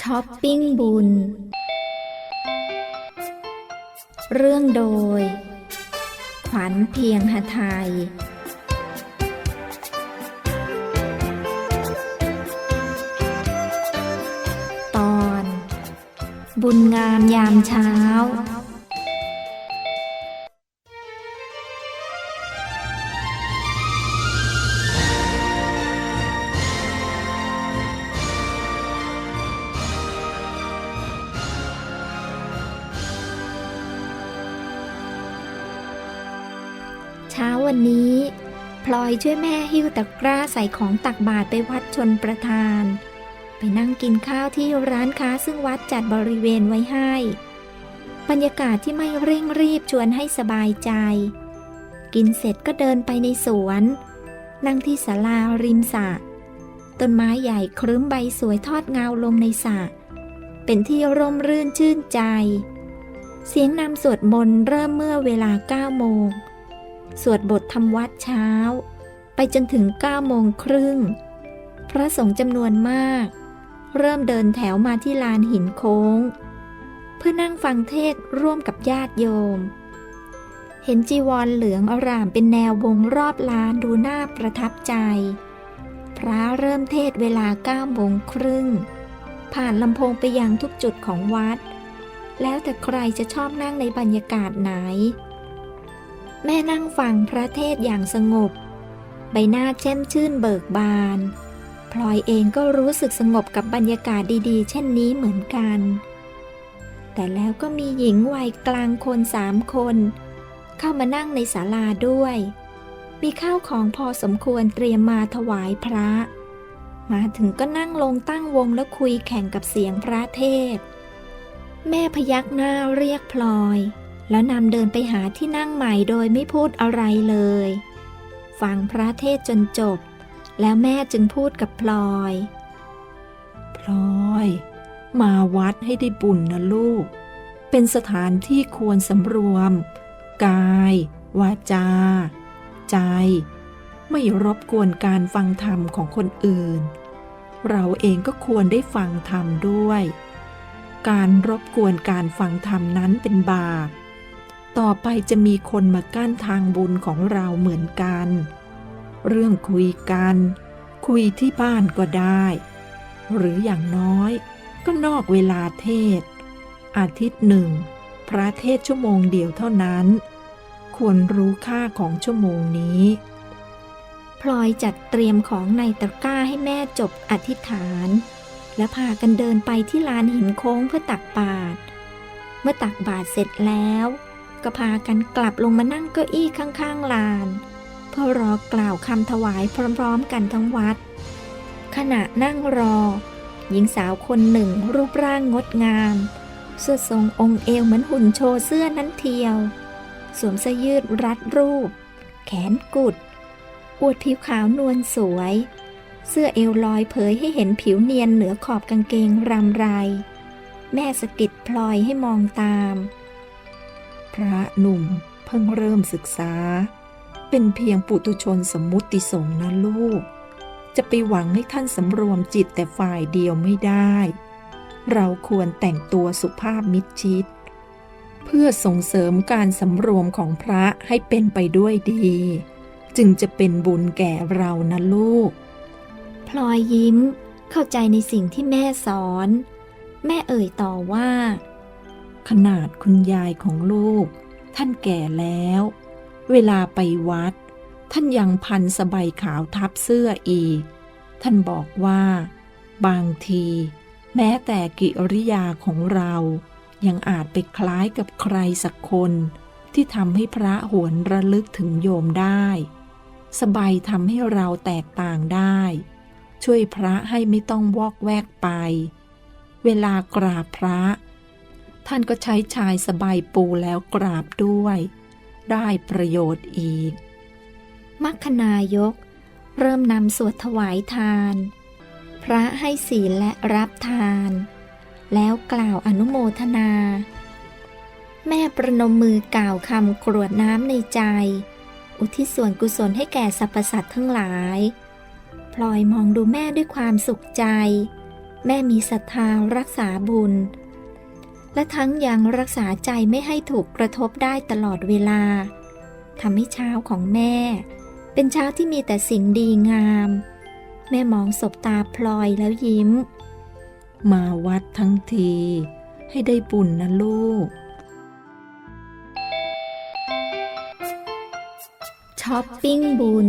ช้อปปิ้งบุญ เรื่องโดย ขวัญเพียงหไทย ตอน บุญงามยามเช้า เช้าวันนี้ พลอยช่วยแม่หิ้วตะกร้าใส่ของตักบาตรไปวัดชนประทาน ไปนั่งกินข้าวที่ร้านค้าซึ่งวัดจัดบริเวณไว้ให้ บรรยากาศที่ไม่เร่งรีบชวนให้สบายใจ กินเสร็จก็เดินไปในสวน นั่งที่ศาลาริมสระต้นไม้ใหญ่ครึ้มใบสวยทอดเงาลงในสระเป็นที่ร่มรื่นชื่นใจ เสียงนำสวดมนต์เริ่มเมื่อเวลา9โมง สวดบททำวัดเช้า ไปจนถึง9โมงครึ่ง พระสงฆ์จำนวนมาก เริ่มเดินแถวมาที่ลานหินโค้ง เพื่อนั่งฟังเทศร่วมกับญาติโยม เห็นจีวรเหลืองอร่ามเป็นแนววงรอบลานดูน่าประทับใจ พระเริ่มเทศเวลา9โมงครึ่ง ผ่านลำโพงไปยังทุกจุดของวัด แล้วแต่ใครจะชอบนั่งในบรรยากาศไหน แม่นั่งฟังพระเทศอย่างสงบ ใบหน้าแช่มชื่นเบิกบาน พลอยเองก็รู้สึกสงบกับบรรยากาศดีๆ เช่นนี้เหมือนกัน แต่แล้วก็มีหญิงวัยกลางคนสามคน เข้ามานั่งในศาลาด้วย มีข้าวของพอสมควรเตรียมมาถวายพระ มาถึงก็นั่งลงตั้งวงแล้วคุยแข่งกับเสียงพระเทศ แม่พยักหน้าเรียกพลอย แล้วนำเดินไปหาที่นั่งใหม่โดยไม่พูดอะไรเลย ฟังพระเทศจนจบ แล้วแม่จึงพูดกับพลอย พลอย มาวัดให้ได้บุญนะลูก เป็นสถานที่ควรสำรวม กาย วาจา ใจ ไม่รบกวนการฟังธรรมของคนอื่น เราเองก็ควรได้ฟังธรรมด้วย การรบกวนการฟังธรรมนั้นเป็นบาป ต่อไปจะมีคนมากั้นทางบุญของเราเหมือนกัน เรื่องคุยกัน คุยที่บ้านก็ได้ หรืออย่างน้อยก็นอกเวลาเทศ อาทิตย์หนึ่ง พระเทศชั่วโมงเดียวเท่านั้น ควรรู้ค่าของชั่วโมงนี้ พลอยจัดเตรียมของในตะกร้าให้แม่จบอธิษฐาน และพากันเดินไปที่ลานหินโค้งเพื่อตักบาตรเมื่อตักบาตรเสร็จแล้ว ก็พากันกลับลงมานั่งเก้าอี้ข้างๆลานเพื่อรอกล่าวคำถวายพร้อมๆกันทั้งวัด ขณะนั่งรอ หญิงสาวคนหนึ่งรูปร่างงดงาม เสื้อทรงองค์เอวเหมือนหุ่นโชว์เสื้อนั้นเทียว สวมเสื้อยืดรัดรูป แขนกุด อวดผิวขาวนวลสวย เสื้อเอวลอยเผยให้เห็นผิวเนียนเหนือขอบกางเกงรำไร แม่สะกิดพลอยให้มองตาม พระหนุ่มเพิ่งเริ่มศึกษา เป็นเพียงปุถุชนสมมุติสงนะลูก จะไปหวังให้ท่านสำรวมจิตแต่ฝ่ายเดียวไม่ได้ เราควรแต่งตัวสุภาพมิดชิด เพื่อส่งเสริมการสำรวมของพระให้เป็นไปด้วยดี จึงจะเป็นบุญแก่เรานะลูก พลอยยิ้มเข้าใจในสิ่งที่แม่สอน แม่เอ่ยต่อว่า ขนาดคุณยายของลูก ท่านแก่แล้ว เวลาไปวัด ท่านยังพันสบายขาวทับเสื้ออีก ท่านบอกว่า บางที แม้แต่กิริยาของเรา ยังอาจไปคล้ายกับใครสักคนที่ทำให้พระหวนระลึกถึงโยมได้ สบายทำให้เราแตกต่างได้ ช่วยพระให้ไม่ต้องวอกแวกไป เวลากราบพระ ท่านก็ใช้ชายสบายปูแล้วกราบด้วย ได้ประโยชน์อีก มัคคนายก เริ่มนำสวดถวายทาน พระให้ศีลและรับทาน แล้วกล่าวอนุโมทนา แม่ประนมมือกล่าวคำกรวดน้ำในใจ อุทิศส่วนกุศลให้แก่สรรพสัตว์ทั้งหลาย พลอยมองดูแม่ด้วยความสุขใจ แม่มีศรัทธารักษาบุญ และทั้งยังรักษาใจไม่ให้ถูกกระทบได้ตลอดเวลาทำให้เช้าของแม่ เป็นเช้าที่มีแต่สิ่งดีงาม แม่มองศบตาพลอยแล้วยิ้ม มาวัดทั้งที ให้ได้บุญนะลูก ช้อปปิ้งบุญ